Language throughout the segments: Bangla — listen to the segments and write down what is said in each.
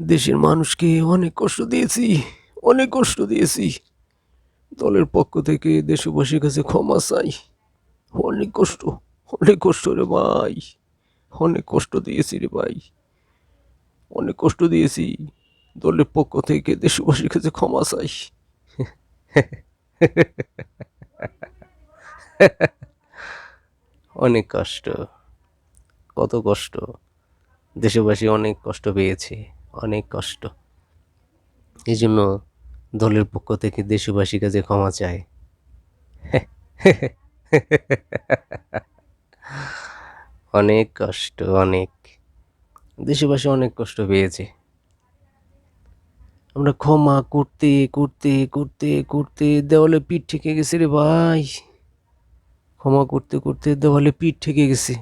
দেশের মানুষকে অনেক কষ্ট দিয়েছি, অনেক কষ্ট দিয়েছি। দলের পক্ষ থেকে দেশবাসীর কাছে ক্ষমা চাই। অনেক কষ্ট অনেক কষ্ট রে ভাই, অনেক কষ্ট দিয়েছি রে ভাই। অনেক কষ্ট দিয়েছি, দলের পক্ষ থেকে দেশবাসীর কাছে ক্ষমা চাই। অনেক কষ্ট, কত কষ্ট। দেশবাসী অনেক কষ্ট পেয়েছে। অনেক কষ্ট। এই জন্য দলের পক্ষ থেকে দেশবাসীর কাছে ক্ষমা চায় অনেক কষ্ট, অনেক। দেশবাসী অনেক কষ্ট পেয়েছে। আমরা ক্ষমা করতে করতে করতে করতে দেওয়ালে পিঠ ঠেকে গেছে রে ভাই। ক্ষমা করতে করতে দেওয়ালে পিঠ ঠেকে গেছে।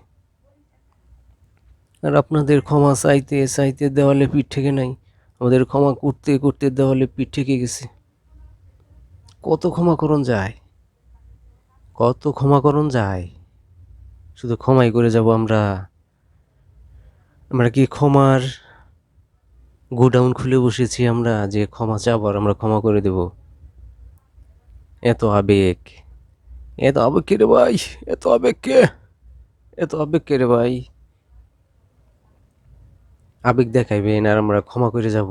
আর আপনাদের ক্ষমা চাইতে চাইতে দেওয়ালে পিঠ ঠেকে নাই। আমাদের ক্ষমা করতে করতে দেওয়ালে পিঠ ঠেকে গেছে। কত ক্ষমাকরণ যায়? কত ক্ষমাকরণ যায়? শুধু ক্ষমাই করে যাব আমরা। আমরা কি ক্ষমার গোডাউন খুলে বসেছি আমরা যে ক্ষমা চাবার আমরা ক্ষমা করে দেব? এত আবেগ। এত আবেগ কে রে ভাই? এত আবেগ কে? এত আবেগ কে রে ভাই? আবেগ দেখাইবেন আর আমরা ক্ষমা করে যাব।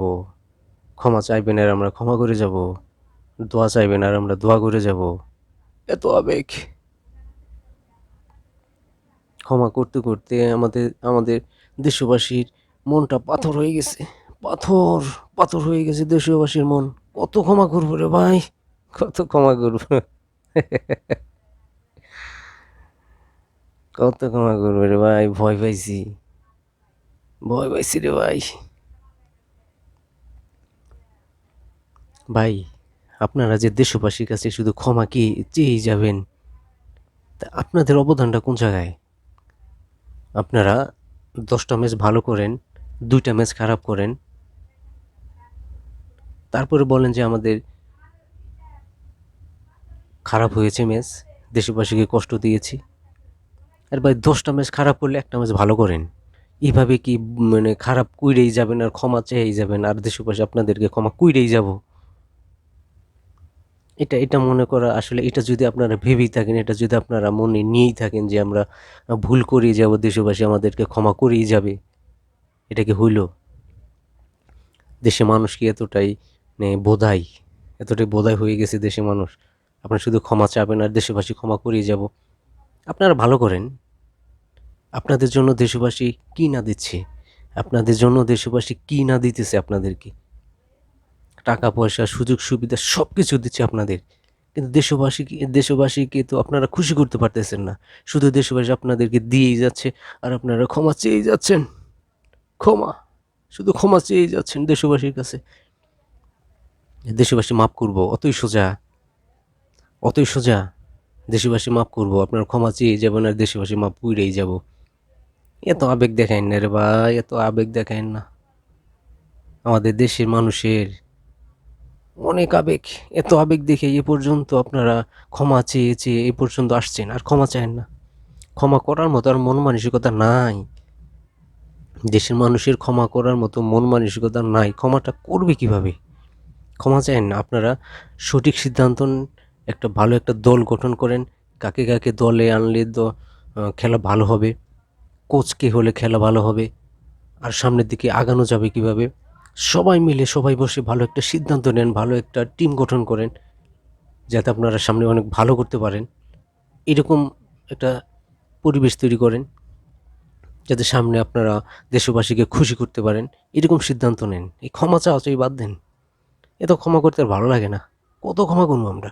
ক্ষমা চাইবেন আর আমরা ক্ষমা করে যাব। দোয়া চাইবেন আর আমরা দোয়া করে যাব। এত আবেগ। ক্ষমা করতে করতে আমাদের আমাদের দেশবাসীর মনটা পাথর হয়ে গেছে। পাথর পাথর হয়ে গেছে দেশবাসীর মন। কত ক্ষমা করব রে ভাই? কত ক্ষমা করব? কত ক্ষমা করব রে ভাই? ভয় পাইছি। ভয় পাইছি রে ভাই। ভাই, আপনারা যে দেশবাসীর কাছে শুধু ক্ষমা কি চেয়েই যাবেন, তা আপনাদের অবদানটা কোন জায়গায়? আপনারা দশটা ম্যাচ ভালো করেন, দুইটা ম্যাচ খারাপ করেন। তারপরে বলেন যে আমাদের খারাপ হয়েছে ম্যাচ, দেশবাসীকে কষ্ট দিয়েছি। আর ভাই, দশটা ম্যাচ খারাপ করলে একটা ম্যাচ ভালো করেন। এইভাবে কি মানে খারাপ কুইরেই যাবেন আর ক্ষমা চেয়েই যাবেন? আর দেশবাসী আপনাদেরকে ক্ষমা কুইরেই যাব? এটা এটা মনে করা আসলে, এটা যদি আপনারা ভেবেই থাকেন, এটা যদি আপনারা মনে নিয়েই থাকেন যে আমরা ভুল করেই যাব দেশবাসী আমাদেরকে ক্ষমা করেই যাবে, এটা কি হইল? দেশে মানুষ কি এতটাই মানে বোধাই, এতটাই বোধাই হয়ে গেছে দেশে মানুষ? আপনারা শুধু ক্ষমা চাবেন আর দেশবাসী ক্ষমা করেই যাব। আপনারা ভালো করেন। আপনাদের জন্য দেশবাসী কি না দিচ্ছে? আপনাদের জন্য দেশবাসী কি না দিতেছে আপনাদেরকে? টাকা, পয়সা, সুযোগ, সুবিধা সব কিছু দিচ্ছে আপনাদের। কিন্তু দেশবাসী দেশবাসীকে তো আপনারা খুশি করতে পারতেছেন না। শুধু দেশবাসী আপনাদেরকে দিয়েই যাচ্ছে আর আপনারা ক্ষমা চেয়েই যাচ্ছেন। ক্ষমা, শুধু ক্ষমা চেয়েই যাচ্ছেন দেশবাসীর কাছে। দেশবাসী মাফ করব, অতই সোজা। অতই সোজা। দেশবাসী মাফ করব, আপনার ক্ষমা চেয়ে যাবেন আর দেশবাসী মাফ পুইরেই যাব। এত আবেগ দেখায় না রে ভাই এত আবেগ দেখায় না। আমাদের দেশের মানুষের অনেক আবেগ এত আবেগ দেখে এ পর্যন্ত আপনারা ক্ষমা চেয়ে চেয়ে এ পর্যন্ত আসছেন, আর ক্ষমা চান না। ক্ষমা করার মতো আর মন মানসিকতা নাই। দেশের মানুষের ক্ষমা করার মতো মন মানসিকতা নাই, ক্ষমাটা করবে কীভাবে? ক্ষমা চান না, আপনারা সঠিক সিদ্ধান্ত একটা ভালো একটা দল গঠন করেন, কাকে কাকে দলে আনলে খেলা ভালো হবে। কোচকে হলে খেলা ভালো হবে। আর সামনের দিকে আগানো যাবে কীভাবে? সবাই মিলে, সবাই বসে ভালো একটা সিদ্ধান্ত নেন, ভালো একটা টিম গঠন করেন, যাতে আপনারা সামনে অনেক ভালো করতে পারেন। এরকম একটা পরিবেশ তৈরি করেন, যাতে সামনে আপনারা দেশবাসীকে খুশি করতে পারেন। এরকম সিদ্ধান্ত নেন। এই ক্ষমা চাওয়া চাই বাদ দেন। এত ক্ষমা করতে আর ভালো লাগে না। কত ক্ষমা করব আমরা?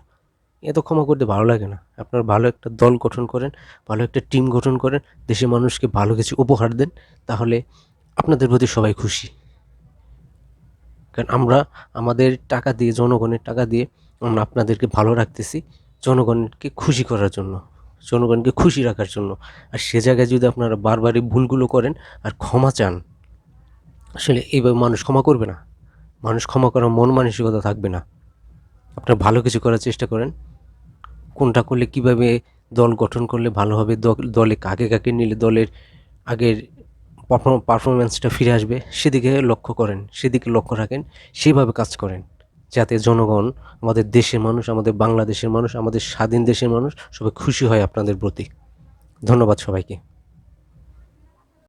এত ক্ষমা করতে ভালো লাগে না। আপনার ভালো একটা দল গঠন করেন, ভালো একটা টিম গঠন করেন, দেশের মানুষকে ভালো কিছু উপহার দেন, তাহলে আপনাদের প্রতি সবাই খুশি। কারণ আমরা আমাদের টাকা দিয়ে, জনগণের টাকা দিয়ে আমরা আপনাদেরকে ভালো রাখতেছি, জনগণকে খুশি করার জন্য, জনগণকে খুশি রাখার জন্য। আর সে জায়গায় যদি আপনারা বারবারই ভুলগুলো করেন আর ক্ষমা চান, আসলে এইভাবে মানুষ ক্ষমা করবে না। মানুষ ক্ষমা করার মন মানসিকতা থাকবে না। আপনারা ভালো কিছু করার চেষ্টা করেন। কোনটা করলে কীভাবে দল গঠন করলে ভালো হবে, দলে কাকে কাকে নিলে দলের আগের পারফরমেন্সটা ফিরে আসবে, সেদিকে লক্ষ্য করেন, সেদিকে লক্ষ্য রাখেন সেইভাবে কাজ করেন। যাতে জনগণ, আমাদের দেশের মানুষ, আমাদের বাংলাদেশের মানুষ, আমাদের স্বাধীন দেশের মানুষ সবাই খুশি হয় আপনাদের প্রতি। ধন্যবাদ সবাইকে।